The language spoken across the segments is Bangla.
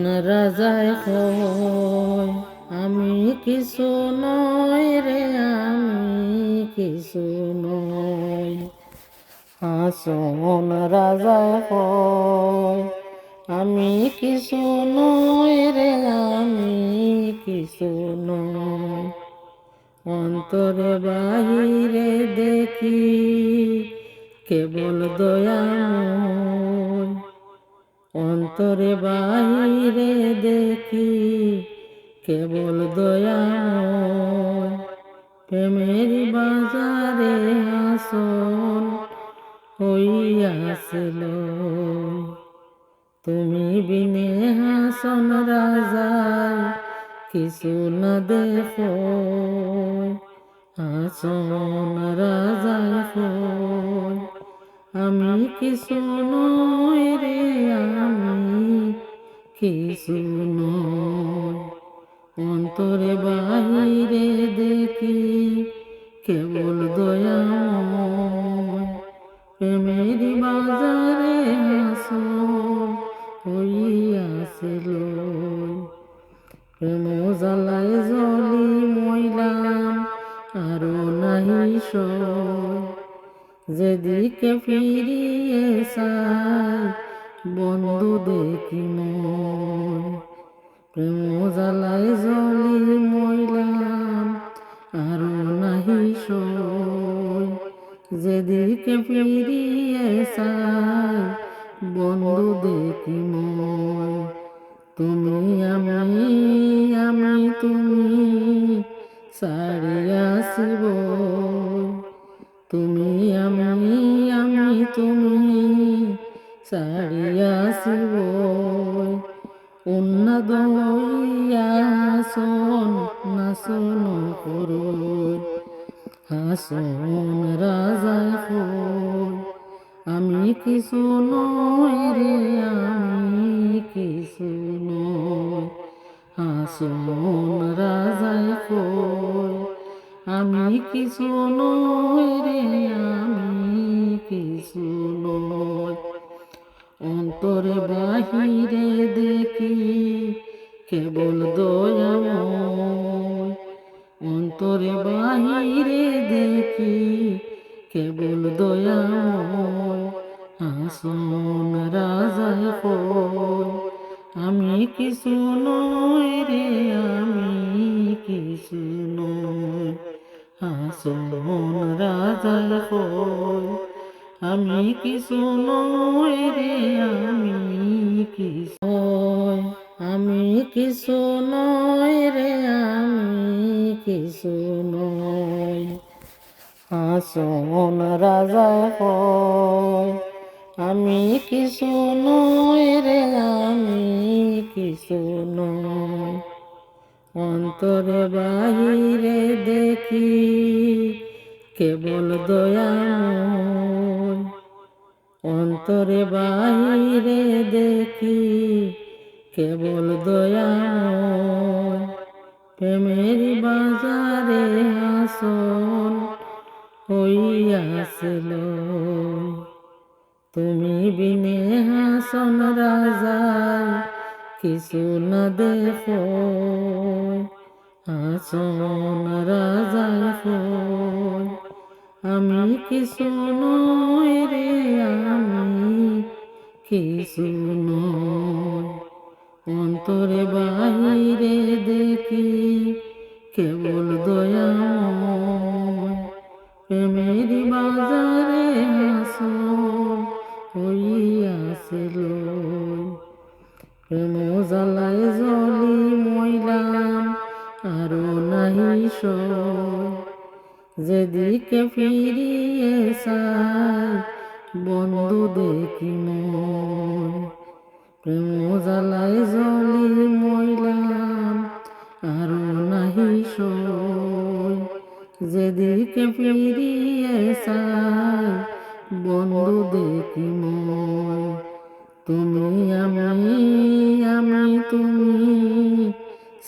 রাজায় কয়, আমি কিছু নয় রে, আমি কিছু নয়। হাসন রাজায় কয়, আমি কিছু নয় রে, আমি কিছু নয়। অন্তরে বাহিরে দেখি কেবল দয়াময় অন্তরে বাহিরে দেখি কেবল দয়াময় প্রেমের বাজারে আসন হইয়াছিল। তুমি বিনে হাসন রাজায় কিছু না দেখো, হাসন রাজায় কয় আমি কিছু নয় রে আমি? কিছু নয় অন্তরে বাহিরে দেখি কেবল দয়াময় প্রেমের বাজারে হাসো হইয়াছিল প্রেম জ্বালায় জলি মইলাম আরও নাহি সয়। যেদিকে ফিরিয়ে বন্ধু দেখি প্রেম জ্বালাই জলি মইলাম আরও নাহি সই। যেদিকে ফিরিয়ে চাই তুমি আমি আমি তুমি সারিয়াছিব উন্নদ হাসন নাচন করো হাসন রাজা কই। আমি কিছু নয় রে, আমি কিছু নয় হাসন রাজা কই। আমি কিছু নয় রে, আমি কিছু নয় অন্তরে বাহিরে দেখি কেবল দয়াময় অন্তরে বাহিরে দেখি কেবল দয়াময় হাসন রাজায় কয় আমি কিছু নয় রে, আমি কিছু নয় হাসন রাজায় কয় আমি কিছু নয় রে, আমি কিছু। আমি কিছু নয় রে, আমি কিছু নয় হাসন রাজা কয় আমি কিছু নয় রে, আমি কিছু নয় অন্তরে বাহিরে দেখি কেবল দয়াময় অন্তরে বাহিরে দেখি কেবল দয়াময় প্রেমের বাজারে আসন হইয়াছিল তুমি বিনে হাসন রাজায় কিছু না দেখো হাসন রাজায় আমি কিছু নয় রে আমি কিছু নয় অন্তরে বাহিরে দেখি কেবল দয়াময় প্রেমের বাজারে হাসো সয় যেদিকে ফিরিয়ে চাই বন্ধু দেখি মই প্রেম জ্বালায় জলি মইলাম আরও নাহি সয় যেদিকে ফিরিয়ে চাই বন্ধু দেখি মই তুমি আমি আমি তুমি।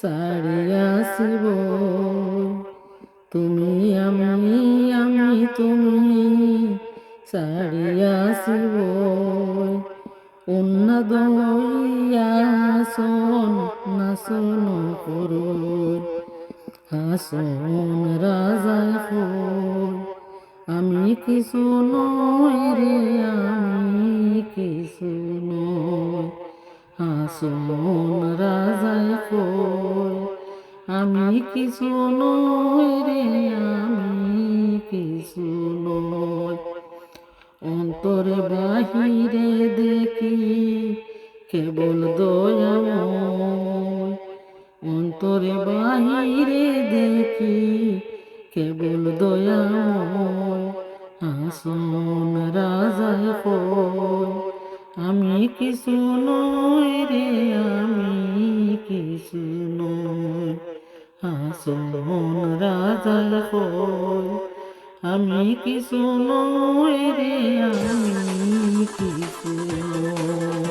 সারিয়াছিব তুমি আমি আমি তুমি সারিয়াছিব উন্নদ হইয়া হাসন নাসন করুন। হাসন রাজায় খোল আমি কিছু নই রে, আমি কিছু নই। হাসন খোল আমি কিছু নই রে, আমি কিছু নই। অন্তরে বাহিরে দেখি কেবল দয়াময় অন্তরে বাহিরে দেখি কেবল দয়াময় আসন রাজায় কয় আমি কিছু নই রে, আমি আসন রাজায় হই আমি কিছু নই রে আমি কিছু নই